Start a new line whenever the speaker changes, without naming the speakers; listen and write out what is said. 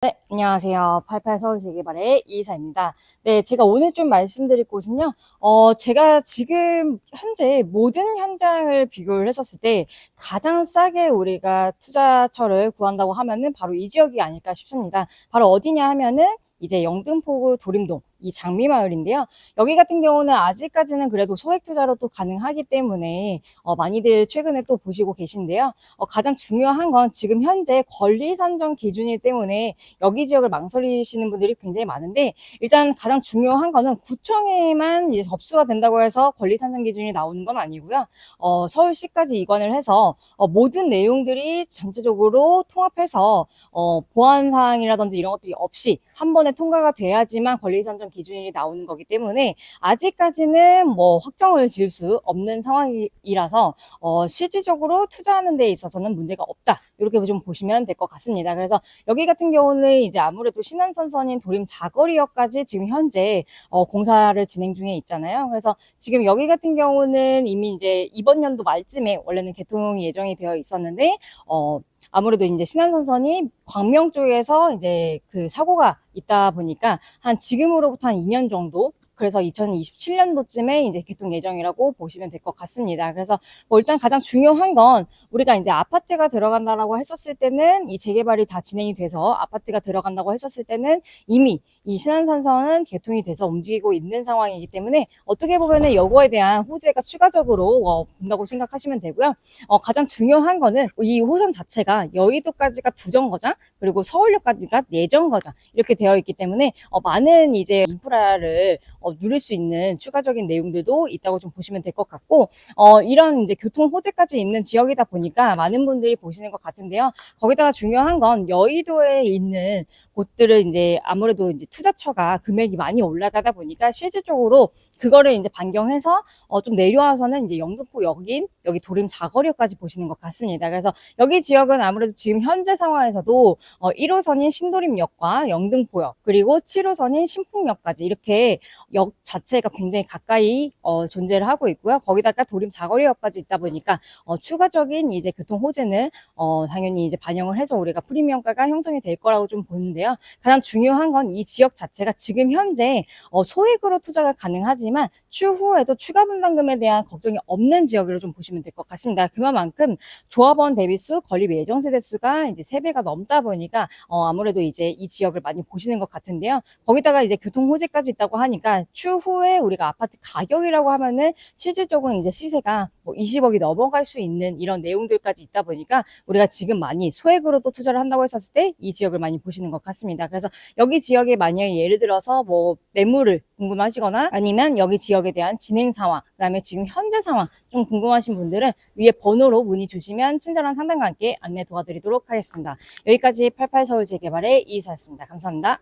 네, 안녕하세요. 88 서울시 개발의 이이사입니다. 네, 제가 오늘 좀 말씀드릴 곳은요, 어, 제가 지금 현재 모든 현장을 비교를 했었을 때 가장 싸게 우리가 투자처를 구한다고 하면은 바로 이 지역이 아닐까 싶습니다. 바로 어디냐 하면은 이제 영등포구 도림동 이 장미마을인데요. 여기 같은 경우는 아직까지는 그래도 소액 투자로 또 가능하기 때문에 어, 많이들 최근에 또 보시고 계신데요. 어, 가장 중요한 건 지금 현재 권리 산정 기준이기 때문에 여기 지역을 망설이시는 분들이 굉장히 많은데 일단 가장 중요한 거는 구청에만 이제 접수가 된다고 해서 권리 산정 기준이 나오는 건 아니고요. 어, 서울시까지 이관을 해서 어, 모든 내용들이 전체적으로 통합해서 어, 보안 사항이라든지 이런 것들이 없이 한 번에 통과가 돼야지만 권리 산정 기준이 나오는 거기 때문에 아직까지는 뭐 확정을 지을 수 없는 상황이라서 어, 실질적으로 투자하는 데 있어서는 문제가 없다. 이렇게 좀 보시면 될 것 같습니다. 그래서 여기 같은 경우는 이제 아무래도 신안선선인 도림 사거리역까지 지금 현재 어, 공사를 진행 중에 있잖아요. 그래서 지금 여기 같은 경우는 이미 이제 이번 연도 말쯤에 원래는 개통 예정이 되어 있었는데 어, 아무래도 이제 신안선선이 광명 쪽에서 이제 그 사고가 있다 보니까 한 지금으로부터 한 2년 정도 그래서 2027년도쯤에 이제 개통 예정이라고 보시면 될 것 같습니다. 그래서 뭐 일단 가장 중요한 건 우리가 이제 아파트가 들어간다라고 했었을 때는 이 재개발이 다 진행이 돼서 아파트가 들어간다고 했었을 때는 이미 이 신안산선은 개통이 돼서 움직이고 있는 상황이기 때문에 어떻게 보면은 여거에 대한 호재가 추가적으로 어, 본다고 생각하시면 되고요. 어, 가장 중요한 거는 이 호선 자체가 여의도까지가 두 정거장 그리고 서울역까지가 네 정거장 이렇게 되어 있기 때문에 어, 많은 이제 인프라를 어, 누릴 수 있는 추가적인 내용들도 있다고 좀 보시면 될 것 같고 어, 이런 이제 교통 호재까지 있는 지역이다 보니까 많은 분들이 보시는 것 같은데요. 거기다가 중요한 건 여의도에 있는 곳들을 이제 아무래도 이제 투자처가 금액이 많이 올라가다 보니까 실질적으로 그거를 이제 반경해서 어, 좀 내려와서는 이제 영등포 역인 여기 도림 자거리까지 보시는 것 같습니다. 그래서 여기 지역은 아무래도 지금 현재 상황에서도 어, 1호선인 신도림역과 영등포역 그리고 7호선인 신풍역까지 이렇게 역 자체가 굉장히 가까이 어, 존재를 하고 있고요. 거기다가 도림 자거리역까지 있다 보니까 어, 추가적인 이제 교통 호재는 어, 당연히 이제 반영을 해서 우리가 프리미엄가가 형성이 될 거라고 좀 보는데요. 가장 중요한 건 이 지역 자체가 지금 현재 어, 소액으로 투자가 가능하지만 추후에도 추가 분담금에 대한 걱정이 없는 지역으로 좀 보시면 될 것 같습니다. 그만큼 조합원 대비 수, 건립 예정 세대 수가 이제 3배가 넘다 보니까 어, 아무래도 이제 이 지역을 많이 보시는 것 같은데요. 거기다가 이제 교통 호재까지 있다고 하니까 추후에 우리가 아파트 가격이라고 하면은 실질적으로 이제 시세가 뭐 20억이 넘어갈 수 있는 이런 내용들까지 있다 보니까 우리가 지금 많이 소액으로 또 투자를 한다고 했었을 때 이 지역을 많이 보시는 것 같습니다. 그래서 여기 지역에 만약에 예를 들어서 뭐 매물을 궁금하시거나 아니면 여기 지역에 대한 진행 상황, 그다음에 지금 현재 상황 좀 궁금하신 분들은 위에 번호로 문의 주시면 친절한 상담과 함께 안내 도와드리도록 하겠습니다. 여기까지 88 서울 재개발의 이사였습니다. 감사합니다.